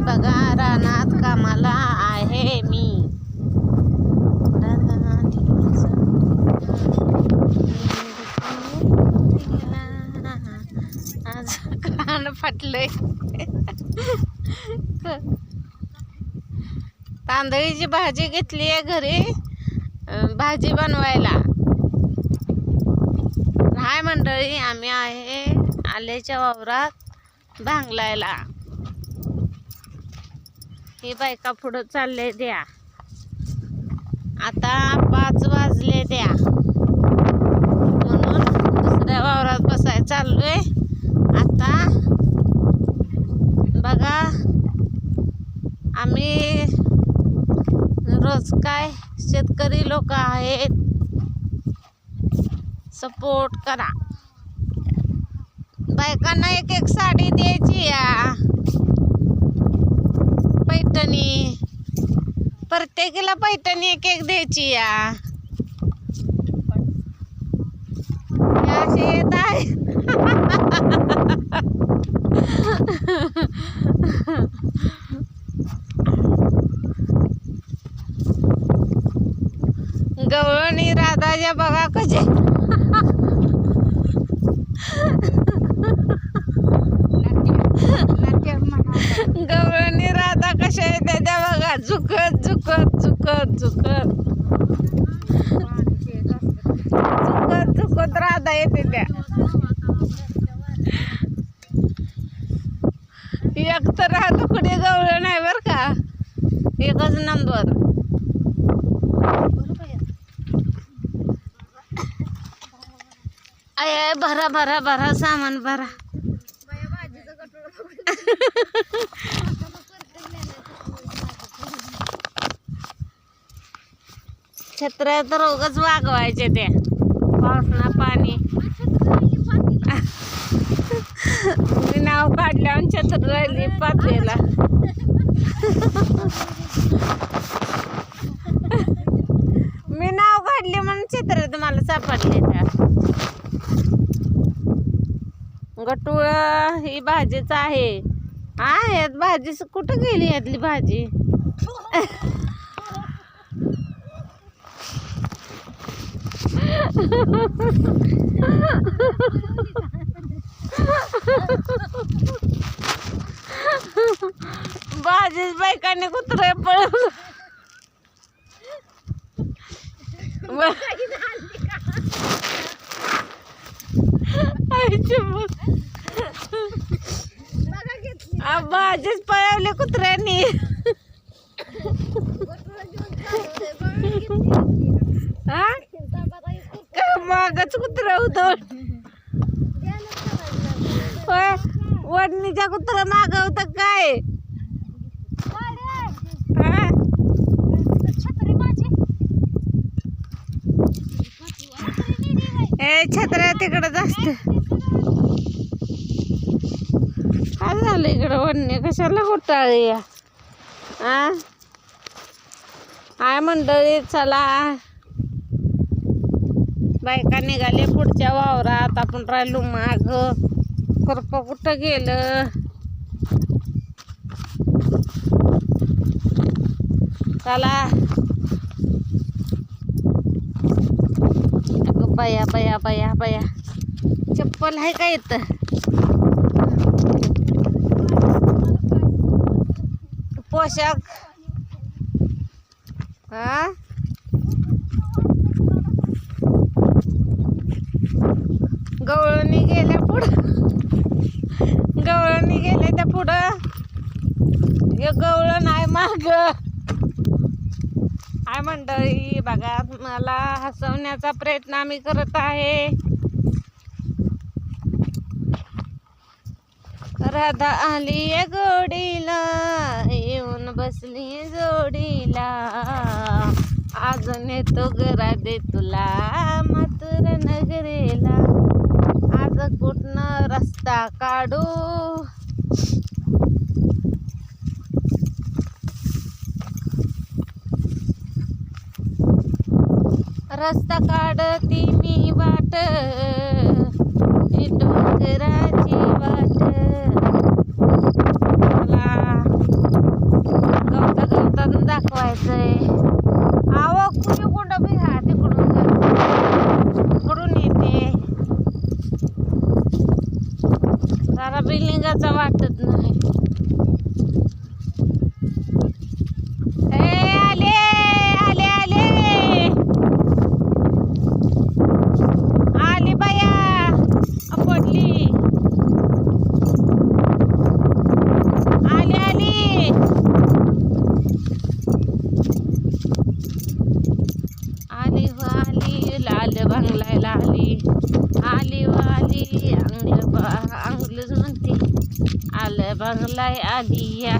बघा रानात कामाला आहे मी. आज कान फाटलंय. तांदळीची भाजी घेतली आहे घरी. भाजी बनवायला. हाय मंडळी आम्ही आहे आल्याच्या वावरात भांगलायला. ही बायका पुढं चालले द्या. आता पाच वाजले द्या. म्हणून दुसऱ्या वावरात बसाय चाललोय. आता बघा आम्ही रोज काय शेतकरी लोक आहेत. सपोर्ट करा. बायकांना एक एक साडी द्यायची या. पैठणी. प्रत्येकीला पैठणी एक एक द्यायची या. असे येत आहे. गवळणी राधाच्या बघा कसे गवळणी राधा कशा येते त्या बघा झुकत झुकत झुकत झुकत झुकत झुकत राधा येते त्या. एक तर राहतो कुठे गवळण आहे बर का. एकच नंबर. आय आय भरा भरा भरा सामान भरा. छत्र तर उगच वागवायचे ते. पावसाला पाणी. मी नाव काढलं आणि छत्र राहिली मी नाव काढले म्हणून छत्र तुम्हाला सापडले त्या. गटुळ ही भाजीच आहे. हा यात भाजी कुठं गेली यातली भाजी? भाजीच बायकाने कुत्रे पळवलं. भाजीच पळवली कुत्र्यांनी हा काय मागच कुत्र होत. होय वडणीच्या कुत्र मागवत काय? ए छत्र्या तिकडं जास्त काय झालं इकडं? वडणी कशाला घोटाळी या आ? हाय मंडळी चला. बायका निघाले पुढच्या वावरात. आपण राहिलो माग. करप कुठं गेलं? चला. अगं बया बया बया बया. चप्पल आहे का इथं? पोशाख. हा गवळणी गेल्या पुढं गवळणी गेल्या त्या पुढं हे गवळण आहे माग. काय मंडळी बघा मला हसवण्याचा प्रयत्न आम्ही करत आहे. राधा आली गोडीला येऊन बसली जोडीला. अजून येतो घरा दे तुला मातुर नगरेला. आज कुठनं रस्ता काढू? रस्ता काढती मी वाट हे डोंगराची वाट मला सारा बिल्डिंगाचा वाटत नाही ए आले आले आले आली बाया अ, पडली आली आली आली व आली लाल आली. आली व आली अंगल अंगलच म्हणते. आलं बंगलाय आली या.